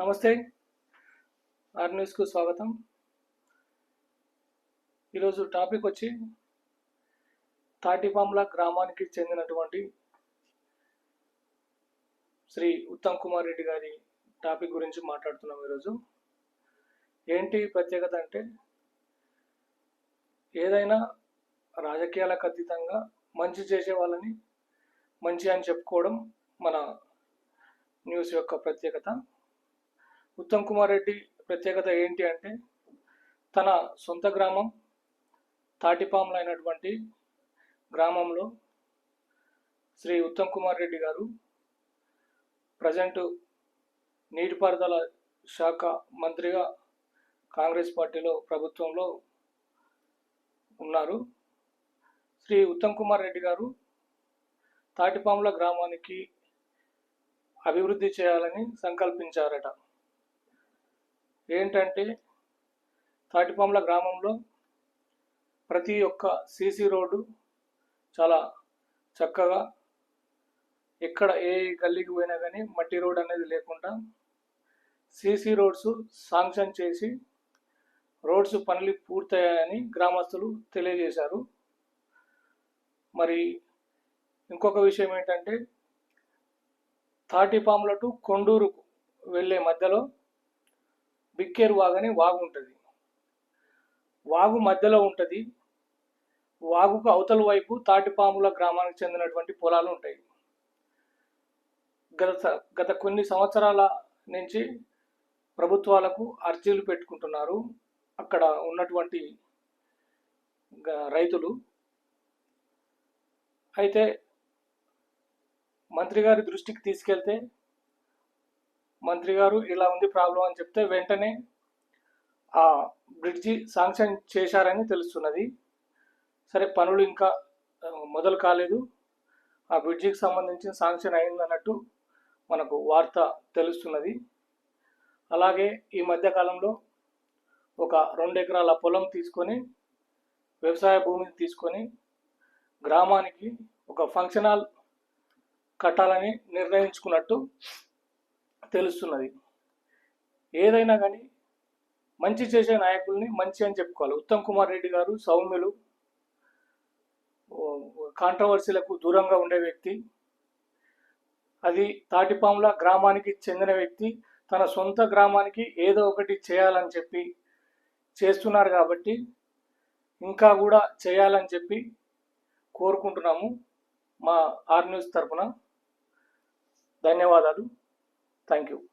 నమస్తే. ఆర్ న్యూస్కు స్వాగతం. ఈరోజు టాపిక్ వచ్చి తాటిపాంల గ్రామానికి చెందినటువంటి శ్రీ ఉత్తమ్ కుమార్ రెడ్డి గారి టాపిక్ గురించి మాట్లాడుతున్నాం ఈరోజు. ఏంటి ప్రత్యేకత అంటే ఏదైనా రాజకీయాలకు అతీతంగా మంచి చేసే వాళ్ళని మంచి అని చెప్పుకోవడం మన న్యూస్ యొక్క ప్రత్యేకత. ఉత్తమ్ కుమార్ రెడ్డి ప్రత్యేకత ఏంటి అంటే తన సొంత గ్రామం తాటిపాములు అయినటువంటి గ్రామంలో శ్రీ ఉత్తమ్ కుమార్ రెడ్డి గారు ప్రజెంట్ నీటిపారుదల శాఖ మంత్రిగా కాంగ్రెస్ పార్టీలో ప్రభుత్వంలో ఉన్నారు. శ్రీ ఉత్తమ్ కుమార్ రెడ్డి గారు తాటిపాముల గ్రామానికి అభివృద్ధి చేయాలని సంకల్పించారట. ఏంటంటే తాటిపాముల గ్రామంలో ప్రతి ఒక్క సీసీ రోడ్డు చాలా చక్కగా ఎక్కడ ఏ గల్లీకి పోయినా కానీ మట్టి రోడ్ అనేది లేకుండా సీసీ రోడ్స్ శాంక్షన్ చేసి రోడ్స్ పనులు పూర్తయ్యాయని గ్రామస్తులు తెలియజేశారు. మరి ఇంకొక విషయం ఏంటంటే తాటిపాముల టు కొండూరుకు వెళ్ళే మధ్యలో బిక్కేరు వాగని వాగు ఉంటుంది. వాగు మధ్యలో ఉంటుంది. వాగుకు అవతల వైపు తాటిపాముల గ్రామానికి చెందినటువంటి పొలాలు ఉంటాయి. గత గత కొన్ని సంవత్సరాల నుంచి ప్రభుత్వాలకు అర్జీలు పెట్టుకుంటున్నారు. అక్కడ ఉన్నటువంటి రైతులు. అయితే మంత్రి గారి దృష్టికి తీసుకెళ్తే మంత్రి గారు ఇలా ఉంది ప్రాబ్లం అని చెప్తే వెంటనే ఆ బ్రిడ్జి శాంక్షన్ చేశారని తెలుస్తున్నది. సరే పనులు ఇంకా మొదలు కాలేదు. ఆ బ్రిడ్జికి సంబంధించిన శాంక్షన్ అయిందన్నట్టు మనకు వార్త తెలుస్తున్నది. అలాగే ఈ మధ్యకాలంలో ఒక రెండు ఎకరాల పొలం తీసుకొని వ్యవసాయ భూమిని తీసుకొని గ్రామానికి ఒక ఫంక్షన్ హాల్ కట్టాలని నిర్ణయించుకున్నట్టు తెలుస్తున్నది. ఏదైనా కానీ మంచి చేసే నాయకుల్ని మంచి అని చెప్పుకోవాలి. ఉత్తమ్ కుమార్ రెడ్డి గారు సౌమ్యులు కాంట్రవర్సీలకు దూరంగా ఉండే వ్యక్తి. అది తాటిపాముల గ్రామానికి చెందిన వ్యక్తి. తన సొంత గ్రామానికి ఏదో ఒకటి చేయాలని చెప్పి చేస్తున్నారు కాబట్టి ఇంకా కూడా చేయాలని చెప్పి కోరుకుంటున్నాము మా ఆర్ న్యూస్ తరఫున ధన్యవాదాలు. Thank you.